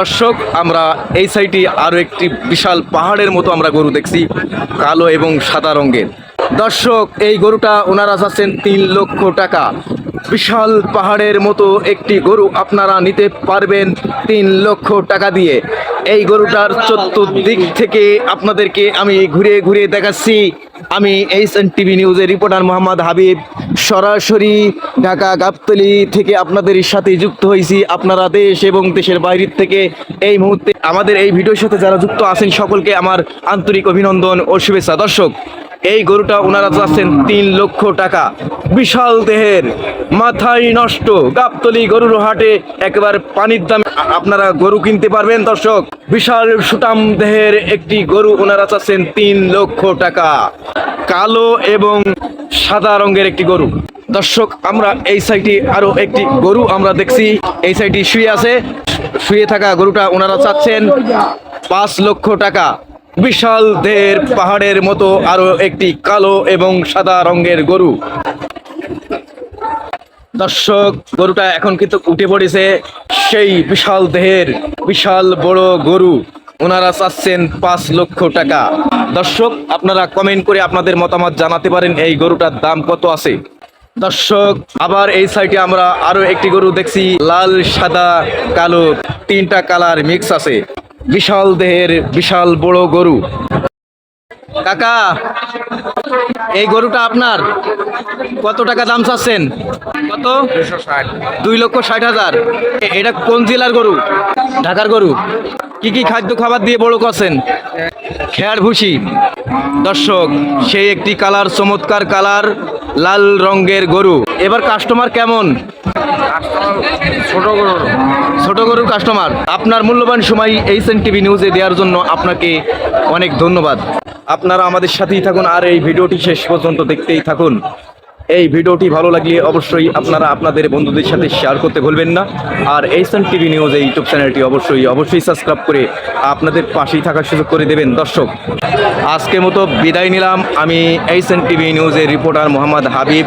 দর্শক, আমরা এই সাইডে আরও একটি বিশাল পাহাড়ের মতো আমরা গরু দেখছি, কালো এবং সাদা রঙের। দর্শক, এই গরুটা ওনারা চাচ্ছেন তিন লক্ষ টাকা। বিশাল পাহাড়ের মতো একটি গরু আপনারা নিতে পারবেন তিন লক্ষ টাকা দিয়ে। এই গরুটার চতুর্দিক থেকে আপনাদেরকে আমি ঘুরে ঘুরে দেখাচ্ছি। আমি এইচ এন টিভি নিউজের রিপোর্টার মোহাম্মদ হাবিব। সরাসরি ঢাকা গাবতলি থেকে আপনাদের সাথে যুক্ত হয়েছি। আপনারা দেশ এবং দেশের বাইরের থেকে এই মুহূর্তে আমাদের এই ভিডিওর সাথে যারা যুক্ত আছেন, সকলকে আমার আন্তরিক অভিনন্দন ও শুভেচ্ছা। দর্শক এই গরুটা ওনারা চাচ্ছেন তিন লক্ষ টাকা। বিশাল দেহের, মাথায় নষ্ট, গাবতলি গরুর হাটে একেবারে পানির দামে আপনারা গরু কিনতে পারবেন, দর্শক। বিশাল সুটাম দেহের একটি গরু ওনারা চাচ্ছেন তিন লক্ষ টাকা। কালো এবং সাদা রঙের একটি গরু। দর্শক, আমরা এই সাইডে আরও একটি গরু আমরা দেখছি। এই সাইডে শুয়ে আছে। শুয়ে থাকা গরুটা ওনারা চাচ্ছেন পাঁচ লক্ষ টাকা। বিশাল দেহের পাহাড়ের মতো আরও একটি কালো এবং সাদা রঙের গরু। দর্শক, গরুটা এখন কিন্তু উঠে পড়েছে সেই বিশাল দেহের বিশাল বড় গরু। ওনারা চাচ্ছেন পাঁচ লক্ষ টাকা। দর্শক, আপনারা কমেন্ট করে আপনাদের মতামত জানাতে পারেন এই গরুটার দাম কত আছে। দর্শক, আবার এই সাইডে আমরা আরও একটি গরু দেখছি, লাল, সাদা, কালো, তিনটা কালার মিক্স আছে। বিশাল দেহের বিশাল বড় গরু। কাকা, এই গরুটা আপনার? কত টাকা দাম চাচ্ছেন? কত? দুই লক্ষ ষাট হাজার। এটা কোন জেলার গরু? ঢাকার গরু। কি কি খাদ্য খাবার দিয়ে বড় করছেন? খেয়ার ভুসি। দর্শক, সেই একটি কালার, চমৎকার কালার, লাল রঙের গরু। এবার কাস্টমার কেমন? ছোট গরুর। কাস্টমার আপনার মূল্যবান সময় এইচ এন টিভি নিউজে দেওয়ার জন্য আপনাকে অনেক ধন্যবাদ। আপনারা আমাদের সাথেই থাকুন আর এই ভিডিওটি শেষ পর্যন্ত দেখতেই থাকুন। এই ভিডিওটি ভালো লাগলে অবশ্যই আপনারা আপনাদের বন্ধুদের সাথে শেয়ার করতে ভুলবেন না। আর এইচ এন টিভি নিউজ এই ইউটিউব চ্যানেলটি অবশ্যই অবশ্যই সাবস্ক্রাইব করে আপনাদের পাশেই থাকার সুযোগ করে দেবেন। দর্শক, আজকের মতো বিদায় নিলাম। আমি এইচ এন টিভি নিউজের রিপোর্টার মোহাম্মদ হাবিব।